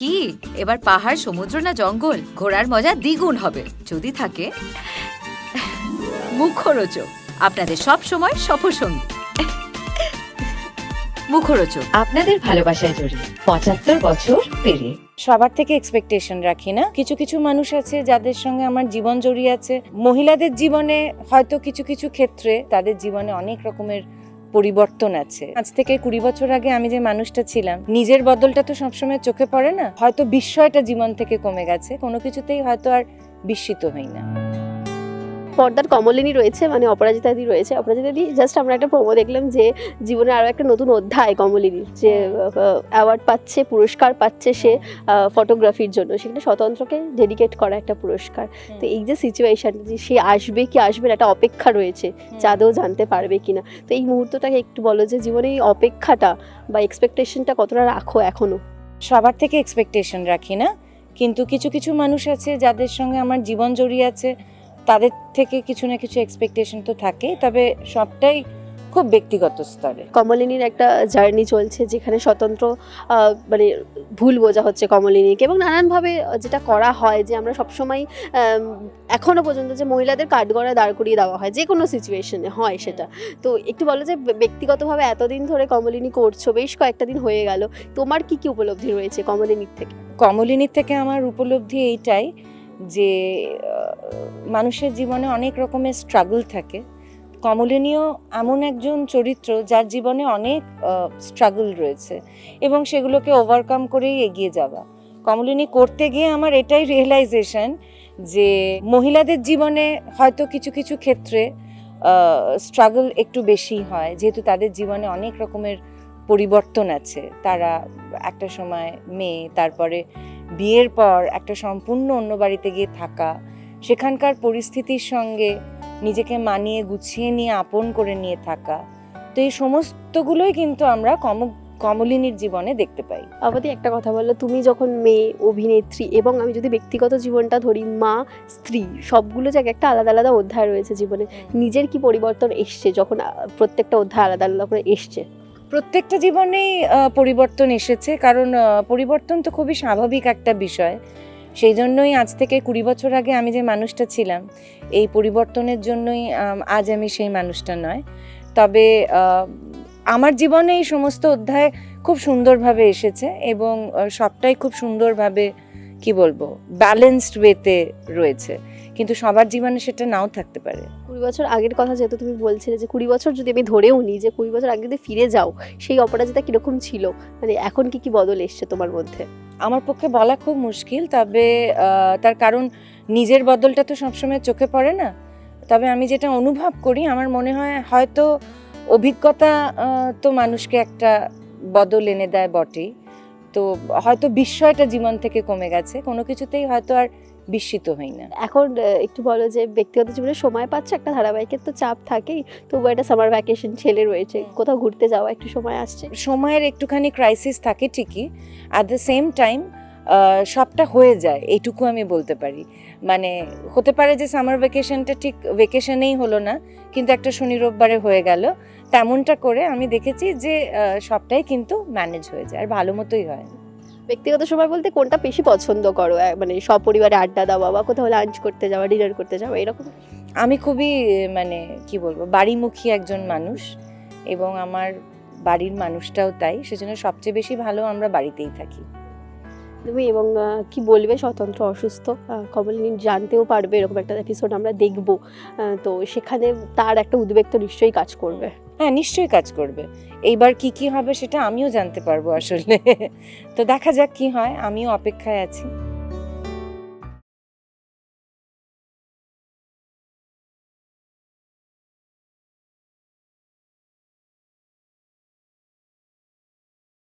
কি? এবার পাহাড় সমুদ্র না জঙ্গল? ঘোরার মজা দ্বিগুণ হবে। যদি থাকে মুখরোচক। আপনাদের সব সময় সফরসঙ্গী মুখরোচক। আপনাদের ভালোবাসায় জড়িয়ে পঁচাত্তর বছর পেরিয়ে। সবার থেকে এক্সপেকটেশন রাখি না। কিছু কিছু মানুষ আছে যাদের সঙ্গে আমার জীবন জড়িয়ে আছে। মহিলাদের জীবনে হয়তো কিছু কিছু ক্ষেত্রে তাদের জীবনে অনেক রকমের পরিবর্তন আছে। আজ থেকে কুড়ি বছর আগে আমি যে মানুষটা ছিলাম, নিজের বদলটা তো সবসময় চোখে পড়ে না? হয়তো বিস্ময়টা জীবন থেকে কমে গেছে, কোনো কিছুতেই হয়তো আর বিস্মিত হই না। পর্দার কমলিনী রয়েছে মানে অপরাজিতা দি রয়েছে। অপরাজিতা দি জাস্ট আমরা একটা প্রোমো দেখলাম যে জীবনে আরও একটা নতুন অধ্যায় কমলিনীর যে অ্যাওয়ার্ড পাচ্ছে পুরস্কার পাচ্ছে সে ফটোগ্রাফির জন্য। সেখানে স্বতন্ত্রকে ডেডিকেট করা একটা পুরস্কার। তো এই যে সিচুয়েশন যে সে আসবে কি আসবে না একটা অপেক্ষা রয়েছে। চাঁদেও জানতে পারবে কি না তো এই মুহূর্তটাকে একটু বলো যে জীবনে এই অপেক্ষাটা বা এক্সপেকটেশনটা কতটা রাখো এখনও সবার থেকে এক্সপেকটেশন রাখি না। কিন্তু কিছু কিছু মানুষ আছে যাদের সঙ্গে আমার জীবন জড়িয়ে আছে। তাদের থেকে কিছু না কিছু এক্সপেকটেশন তো থাকেই তবে সবটাই খুব ব্যক্তিগত স্তরে। কমলিনীর একটা জার্নি চলছে যেখানে স্বতন্ত্র মানে ভুল বোঝা হচ্ছে কমলিনীকে এবং নানানভাবে যেটা করা হয় যে আমরা সবসময় এখনও পর্যন্ত যে মহিলাদের কাঠগড়ায় দাঁড় করিয়ে দেওয়া হয় যে কোনো সিচুয়েশনে হয় সেটা। তো একটু বলো যে ব্যক্তিগতভাবে এতদিন ধরে কমলিনী করছ বেশ কয়েকটা দিন হয়ে গেল তোমার কি কি উপলব্ধি রয়েছে কমলিনীর থেকে? কমলিনীর থেকে আমার উপলব্ধি এইটাই যে মানুষের জীবনে অনেক রকমের স্ট্রাগল থাকে। কমলিনীও এমন একজন চরিত্র যার জীবনে অনেক স্ট্রাগল রয়েছে এবং সেগুলোকে ওভারকাম করেই এগিয়ে যাওয়া। কমলিনী করতে গিয়ে আমার এটাই রিয়েলাইজেশন যে, মহিলাদের জীবনে হয়তো কিছু কিছু ক্ষেত্রে স্ট্রাগল একটু বেশি হয়। যেহেতু তাদের জীবনে অনেক রকমের পরিবর্তন আছে। তারা একটা সময় মেয়ে, তারপরে বিয়ের পর একটা সম্পূর্ণ অন্য বাড়িতে গিয়ে থাকা সেখানকার পরিস্থিতির সঙ্গে নিজেকে মানিয়ে গুছিয়ে নিয়ে আপন করে নিয়ে থাকা তো এই সমস্তগুলোই কিন্তু আমরা কম কমলিনীর জীবনে দেখতে পাই। আপাতত একটা কথা বলল তুমি যখন মেয়ে অভিনেত্রী এবং আমি যদি ব্যক্তিগত জীবনটা ধরি মা স্ত্রী সবগুলো জায়গায় একটা আলাদা আলাদা অধ্যায় রয়েছে জীবনে নিজের কি পরিবর্তন এসছে যখন প্রত্যেকটা অধ্যায় আলাদা আলাদা করে এসছে? প্রত্যেকটা জীবনেই পরিবর্তন এসেছে। কারণ পরিবর্তন তো খুবই স্বাভাবিক একটা বিষয়। সেই জন্যই আজ থেকে কুড়ি বছর আগে আমি যে মানুষটা ছিলাম, এই পরিবর্তনের জন্যই আজ আমি সেই মানুষটা নয়। তবে আমার জীবনে এই সমস্ত অধ্যায় খুব সুন্দরভাবে এসেছে এবং সবটাই খুব সুন্দরভাবে, কি বলব ব্যালেন্সড ওয়েতে রয়েছে। কিন্তু সবার জীবনে সেটা নাও থাকতে পারে। কুড়ি বছর আগের কথা যেহেতু তুমি বলছিলে যে কুড়ি বছর যদি আমি ধরেও নিই যে কুড়ি বছর আগে যদি ফিরে যাও সেই অপরাজিতা কীরকম ছিল? মানে এখন কি কি বদল এসছে তোমার মধ্যে? আমার পক্ষে বলা খুব মুশকিল তবে তার কারণ নিজের বদলটা তো সবসময় চোখে পড়ে না। তবে আমি যেটা অনুভব করি আমার মনে হয় হয়তো অভিজ্ঞতা তো মানুষকে একটা বদল এনে দেয় বটেই। তো হয়তো বিস্ময়টা জীবন থেকে কমে গেছে কোনো কিছুতেই হয়তো আর বিস্মিত হই না। এখন একটু বলো যে ব্যক্তিগত জীবনে সময় পাচ্ছে? একটা ধারাবাহিকের তো চাপ থাকেই। তবু একটা সামার ভ্যাকেশন ছেলে রয়েছে। কোথাও ঘুরতে যাওয়া একটু সময় আসছে? সময়ের একটুখানি ক্রাইসিস থাকে ঠিকই। অ্যাট দ্য সেম টাইম সবটা হয়ে যায় এইটুকু আমি বলতে পারি। মানে হতে পারে যে সামার ভ্যাকেশনটা ঠিক ভ্যাকেশনেই হলো না কিন্তু একটা শনি রোববারে হয়ে গেল। তেমনটা করে আমি দেখেছি যে সবটাই কিন্তু ম্যানেজ হয়ে যায় আর ভালো মতোই হয় ব্যক্তিগত সময় বলতে কোনটা বেশি পছন্দ করো? মানে সপরিবারে আড্ডা দেওয়া বা কোথাও লাঞ্চ করতে যাওয়া ডিনার করতে যাওয়া এরকম? আমি খুবই মানে কি বলব বাড়িমুখী একজন মানুষ এবং আমার বাড়ির মানুষটাও তাই। সেজন্য সবচেয়ে বেশি ভালো আমরা বাড়িতেই থাকি। তুমি এবং কি বলবে? স্বতন্ত্র অসুস্থ কমলিনী জানতেও পারবে এরকম একটা এপিসোড আমরা দেখব। তো সেখানে তার একটা উদ্বেগ তো নিশ্চয়ই কাজ করবে। হ্যাঁ নিশ্চয়ই কাজ করবে। এইবার কি কি হবে সেটা আমিও জানতে পারব আসলে। তো দেখা যাক কি হয়, আমিও অপেক্ষায় আছি।